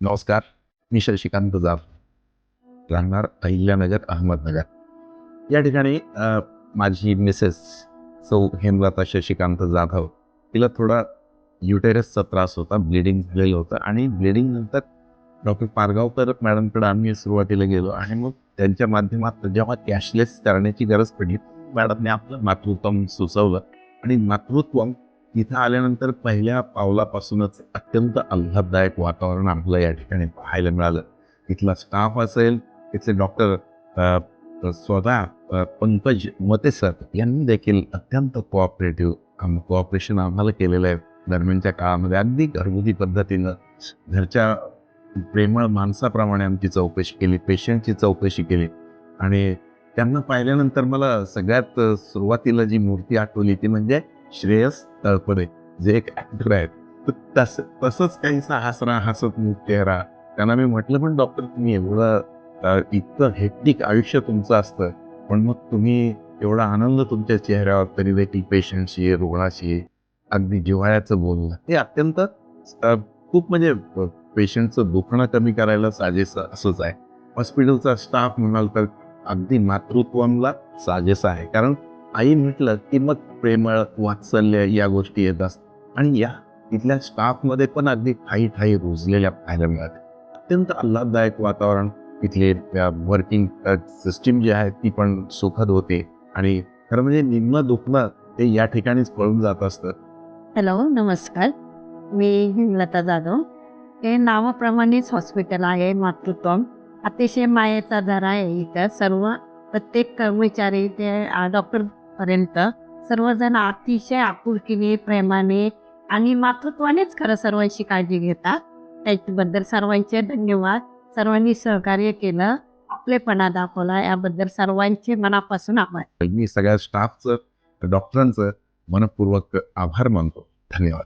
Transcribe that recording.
नमस्कार मी शशिकांत जाधव राहणार अहिल्यानगर अहमदनगर. या ठिकाणी माझी मिसेस सौ हेमलता शशिकांत जाधव तिला थोडा युटेरसचा त्रास होता ब्लिडिंग झालेलं होतं आणि ब्लिडिंग नंतर डॉक्टर पारगावकर मॅडमकडे आम्ही सुरुवातीला गेलो आणि मग त्यांच्या माध्यमात जेव्हा कॅशलेस करण्याची गरज पडली मॅडमने आपलं मातृत्वम सुचवलं आणि मातृत्वम तिथं आल्यानंतर पहिल्या पावलापासूनच अत्यंत आल्हाददायक वातावरण आम्हाला या ठिकाणी पाहायला मिळालं. इथला स्टाफ असेल इथले डॉक्टर स्वतः पंकज मते सर यांनी देखील अत्यंत कोऑपरेटिव्ह कोऑपरेशन आम्हाला केलेलं आहे. दरम्यानच्या काळामध्ये अगदी घरगुती पद्धतीनं घरच्या प्रेमळ माणसाप्रमाणे आमची चौकशी केली पेशंटची चौकशी केली. आणि त्यांना पाहिल्यानंतर मला सगळ्यात सुरुवातीला जी मूर्ती आठवली ती म्हणजे श्रेयस तळपणे जे एक ॲक्टर आहेत. तर तस तसंच काहीसा हसरा हसत चेहरा. त्यांना मी म्हटलं पण डॉक्टर तुम्ही एवढं इतकं हेक्टिक आयुष्य तुमचं असतं. पण मग तुम्ही एवढा आनंद तुमच्या चेहऱ्यावर तरी देखील पेशंटशी रुग्णाशी अगदी जिव्हाळ्याचं बोलणं. हे अत्यंत खूप म्हणजे पेशंटचं दुखणं कमी करायला साजेसं असंच आहे. हॉस्पिटलचा स्टाफ म्हणाल तर अगदी मातृत्वमला साजेसा आहे. कारण आई म्हटलं की मग प्रेमळ वात्सल्य या गोष्टी येत असतात. आणि या तिथल्या स्टाफमध्ये पण अगदी ठाई ठाई रुजलेल्या पाहायला मिळतात. अत्यंत आल्हाददायक वातावरण. तिथले वर्किंग सिस्टीम जी आहे ती पण सुखद होते. आणि खरं म्हणजे निम्न दुखणं ते या ठिकाणीच पळून जात असतं. हॅलो नमस्कार. मी लता जाधव. हे नावाप्रमाणेच हॉस्पिटल आहे मातृत्वम अतिशय मायेचा धरा आहे इथं. सर्व प्रत्येक कर्मचारी ते आ, आतापर्यंत सर्वजण अतिशय आपुलकीने प्रेमाने आणि मातृत्वानेच खरं सर्वांची काळजी घेतात. त्याच्याबद्दल सर्वांचे धन्यवाद. सर्वांनी सहकार्य केलं. आपलेपणा दाखवला. याबद्दल सर्वांचे मनापासून आभार. मी सगळ्या स्टाफचं डॉक्टरांचं मनपूर्वक आभार मानतो. धन्यवाद.